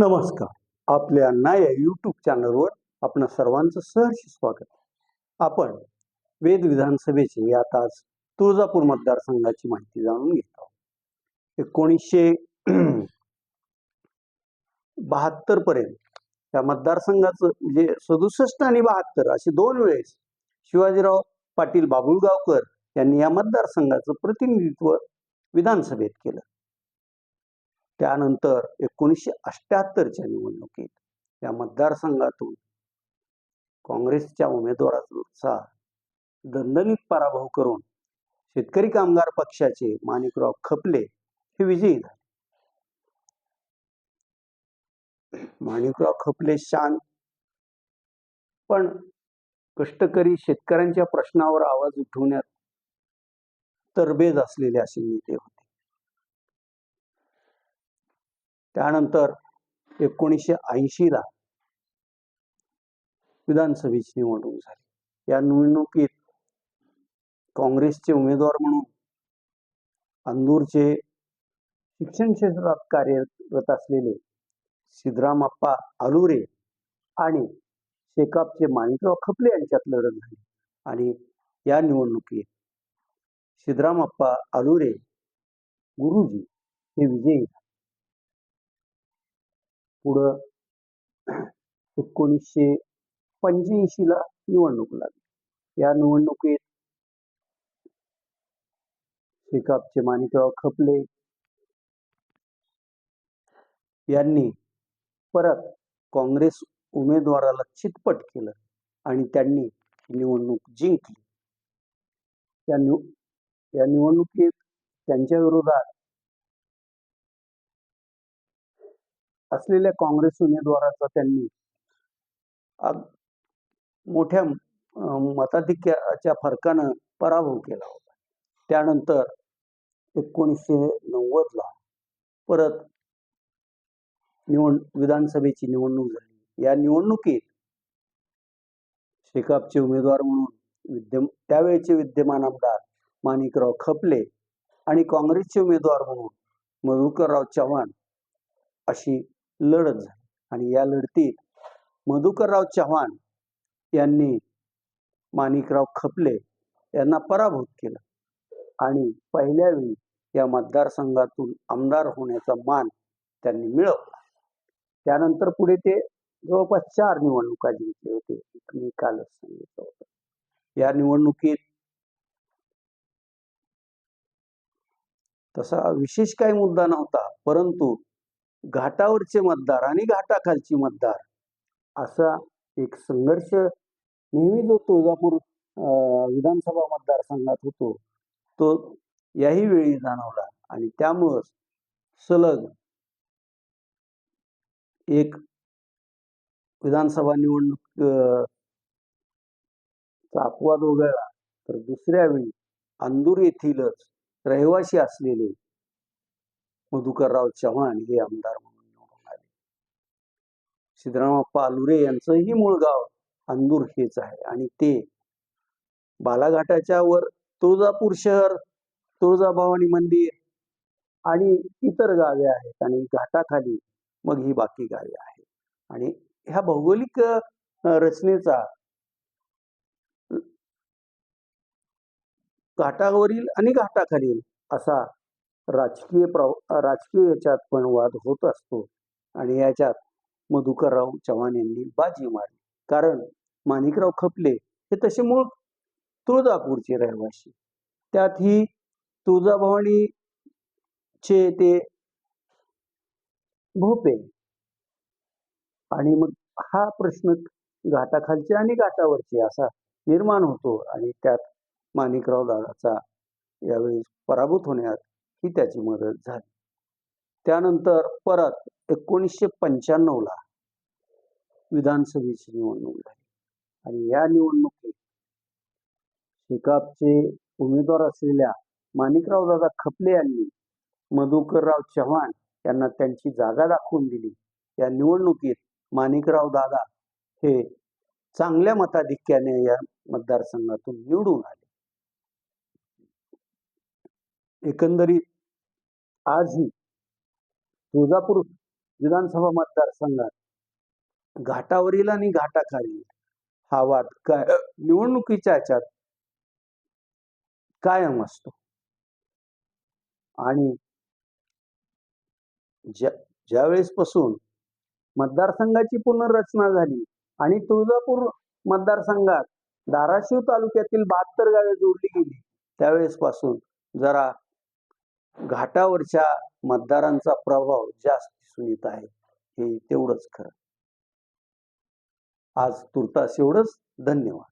नमस्कार. आपल्या अन्ना या यूट्यूब चॅनलवर आपण सर्वांचं सहर्ष स्वागत. आपण वेद विधानसभेचे आता आज तुळजापूर मतदारसंघाची माहिती जाणून घेत आहोत. एकोणीसशे बहात्तर पर्यंत या मतदारसंघाचं म्हणजे सदुसष्ट आणि बहात्तर असे दोन वेळेस शिवाजीराव पाटील बाबुळगावकर यांनी या मतदारसंघाचं प्रतिनिधित्व विधानसभेत केलं. त्यानंतर एकोणीसशे अठ्याहत्तरच्या निवडणुकीत या मतदारसंघातून काँग्रेसच्या उमेदवाराचा दणदणीत पराभव करून शेतकरी कामगार पक्षाचे माणिकराव खपले हे विजयी झाले. माणिकराव खपले शांत पण कष्टकरी शेतकऱ्यांच्या प्रश्नावर आवाज उठवण्यात तरबेज असलेले असे नेते होते. त्यानंतर एकोणीसशे ऐंशीला विधानसभेची निवडणूक झाली या निवडणुकीत काँग्रेसचे उमेदवार म्हणून अंदूरचे शिक्षण क्षेत्रात कार्यरत असलेले सिद्धरामप्पा आलुरे आणि शेकापचे माणिकराव खपले यांच्यात लढत झाली आणि या निवडणुकीत सिद्धरामप्पा आलुरे गुरुजी हे विजयी झाले. पुढं एकोणीसशे पंच्याऐंशी ला निवडणूक लागली. या निवडणुकीत शेकापचे माणिकराव खपले यांनी परत काँग्रेस उमेदवाराला चितपट केलं आणि त्यांनी निवडणूक जिंकली. या निव या निवडणुकीत त्यांच्या विरोधात असलेल्या काँग्रेस उमेदवाराचा त्यांनी मोठ्या मताधिक्याच्या फरकानं पराभव केला होता. त्यानंतर एकोणीसशे नव्वदला परत निवड विधानसभेची निवडणूक झाली. या निवडणुकीत शेकापचे उमेदवार म्हणून विद्यम त्यावेळेचे विद्यमान आमदार माणिकराव खपले आणि काँग्रेसचे उमेदवार म्हणून मधुकरराव चव्हाण अशी लढत झाली. आणि या लढतीत मधुकरराव चव्हाण यांनी माणिकराव खपले यांना पराभूत केलं. आणि पहिल्या वेळी या मतदारसंघातून आमदार होण्याचा मान त्यांनी मिळवला. त्यानंतर पुढे ते जवळपास चार निवडणुका जिंकले होते. मी कालच सांगितलं होतं. या निवडणुकीत तसा विशेष काही मुद्दा नव्हता. परंतु घाटावरचे मतदार आणि घाटाखालचे मतदार. असा एक संघर्ष नेहमी जो तुळजापूर अं, विधानसभा मतदारसंघात होतो तो याही वेळी जाणवला आणि त्यामुळं सलग एक विधानसभा निवडणूक अं, चा अपवाद वगळला तर दुसऱ्या वेळी अंदूर येथीलच रहिवासी असलेले मधुकरराव चव्हाण हे आमदार म्हणून निवडून आले. सिद्धरामप्पा आलुरे यांचंही मूळ गाव अंदूर हेच आहे. आणि ते बालाघाटाच्या वर तुळजापूर शहर तुळजाभवानी मंदिर आणि इतर गावे आहेत. आणि घाटाखाली मग ही बाकी गावे आहेत. आणि ह्या भौगोलिक रचनेचा घाटावरील आणि घाटाखालील असा राजकीय प्रव राजकीय याच्यात पण वाद होत असतो. आणि याच्यात मधुकरराव चव्हाण यांनी बाजी मारली. कारण माणिकराव खपले हे तसे मूळ तुळजापूरचे रहिवासी. त्यात ही तुळजाभवानीचे ते भोपे. आणि मग हा प्रश्न घाटाखालचे आणि घाटावरचे असा निर्माण होतो. आणि त्यात माणिकराव दादाचा यावेळी पराभूत होण्यात ही त्याची मदत झाली. त्यानंतर परत एकोणीसशे पंच्याण्णवला विधानसभेची निवडणूक झाली. आणि या निवडणुकीत शेकापचे उमेदवार असलेल्या माणिकराव दादा खपले यांनी मधुकरराव चव्हाण यांना त्यांची जागा दाखवून दिली. या निवडणुकीत माणिकराव दादा हे चांगल्या मताधिक्याने या मतदारसंघातून निवडून आले. एकंदरीत आजही तुळजापूर विधानसभा मतदारसंघात घाटावरील आणि घाटाखाली हा वाद काय निवडणुकीच्या याच्यात कायम असतो. आणि ज्या ज्यावेळेसपासून मतदारसंघाची पुनर्रचना झाली आणि तुळजापूर मतदारसंघात धाराशिव तालुक्यातील बहात्तर गावे जोडली गेली त्यावेळेसपासून जरा घाटावरच्या मतदारांचा प्रभाव जास्त दिसून येत आहे हे तेवढंच खरं. आज तुर्तास एवढंच. धन्यवाद.